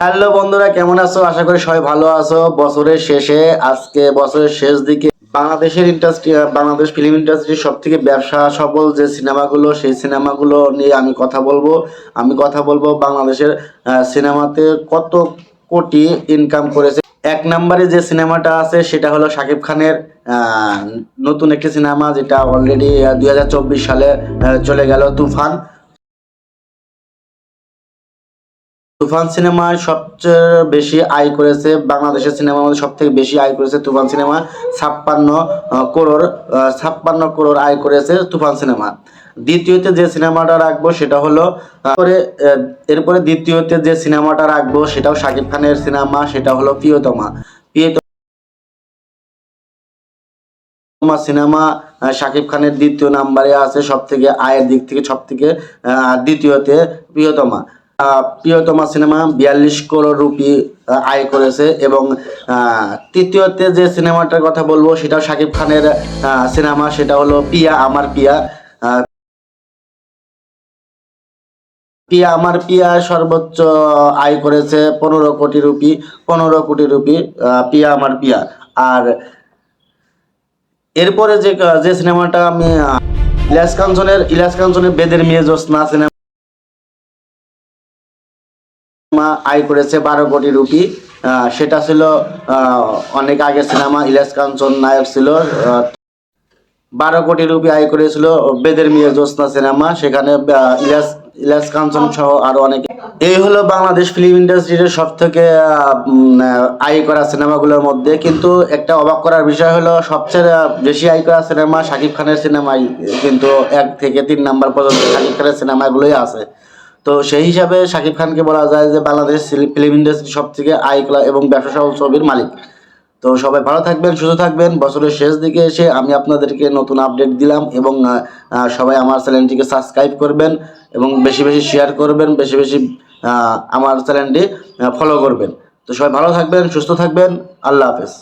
Hello বন্ধুরা, কেমন আছো? আশা করি সবাই ভালো আছো। বছরের শেষে, আজকে বছরের শেষ দিকে বাংলাদেশের ইন্ডাস্ট্রি বাংলাদেশ ফিল্ম ইন্ডাস্ট্রির সব থেকে ব্যবসা সফল যে সিনেমাগুলো, সেই সিনেমাগুলো নিয়ে আমি কথা বলব। আমি কথা বলব বাংলাদেশের সিনেমাতে কত কোটি ইনকাম করেছে। এক নম্বরে যে সিনেমাটা আছে, সেটা হলো শাকিব খানের নতুন একটি সিনেমা, যেটা অলরেডি দুই হাজার চব্বিশ সালে চলে গেল তুফান। তুফান সিনেমায় সবচেয়ে বেশি আয় করেছে বাংলাদেশের সিনেমার মধ্যে সব থেকে বেশি আয় করেছে তুফান সিনেমা, ছাপ্পান্ন করোড় ছাপ্পান্ন করোড় আয় করেছে তুফান সিনেমা। দ্বিতীয়তে যে সিনেমাটা রাখব সেটা হলো তারপরে এরপরে দ্বিতীয়তে যে সিনেমাটা রাখব সেটাও শাকিব খানের সিনেমা, সেটা হলো প্রিয়তমা। প্রিয়তমা সিনেমা শাকিব খানের দ্বিতীয় নাম্বারে আছে সব থেকে আয়ের দিক থেকে সব থেকে দ্বিতীয়তে প্রিয়তমা। প্রিয়তমা সিনেমা বিয়াল্লিশ করোড় রুপি আয় করেছে এবং তৃতীয়তে যে সিনেমাটার কথা বলব সেটাও শাকিব খানের সিনেমা সেটা হলো পিয়া আমার পিয়া। পিয়া আমার পিয়া সর্বোচ্চ আয় করেছে পনেরো কোটি রুপি পনেরো কোটি রুপি পিয়া আমার পিয়া। আর এরপরে যে যে সিনেমাটা আমি আহ, ইলিয়াস কাঞ্চনের ইলিয়াস কাঞ্চনের বেদের মেয়ে সিনেমা আয় করেছে বারো কোটি রুপি। সেটা ছিল অনেক আগের সিনেমা ইলিয়াস কাঞ্চন নায়ক ছিল। বারো কোটি রুপি আয় করেছিল বেদের মেয়ে জ্যোৎস্না সিনেমা। সেখানে আহ, ইলিয়াস ইলিয়াস কাঞ্চন সহ আরও অনেকে। এই হলো বাংলাদেশ ফিল্ম ইন্ডাস্ট্রির সব থেকে আয় করা সিনেমাগুলোর মধ্যে। কিন্তু একটা অবাক করার বিষয় হলো সবচেয়ে বেশি আয় করা সিনেমা শাকিব খানের সিনেমাই। কিন্তু এক থেকে তিন নাম্বার পর্যন্ত শাকিব খানের সিনেমাগুলোই আছে। তো সেই হিসাবে শাকিব খানকে বলা যায় যে বাংলাদেশ ফিল্ম ইন্ডাস্ট্রি সব থেকে আয় করা এবং ব্যবসা সহ ছবির মালিক। তো সবাই ভালো থাকবেন, সুস্থ থাকবেন। বছরের শেষ দিকে এসে আমি আপনাদেরকে নতুন আপডেট দিলাম এবং সবাই আমার চ্যানেলটিকে সাবস্ক্রাইব করবেন এবং বেশি বেশি শেয়ার করবেন, বেশি বেশি আমার চ্যানেলটি ফলো করবেন। তো সবাই ভালো থাকবেন, সুস্থ থাকবেন। আল্লাহ হাফেজ।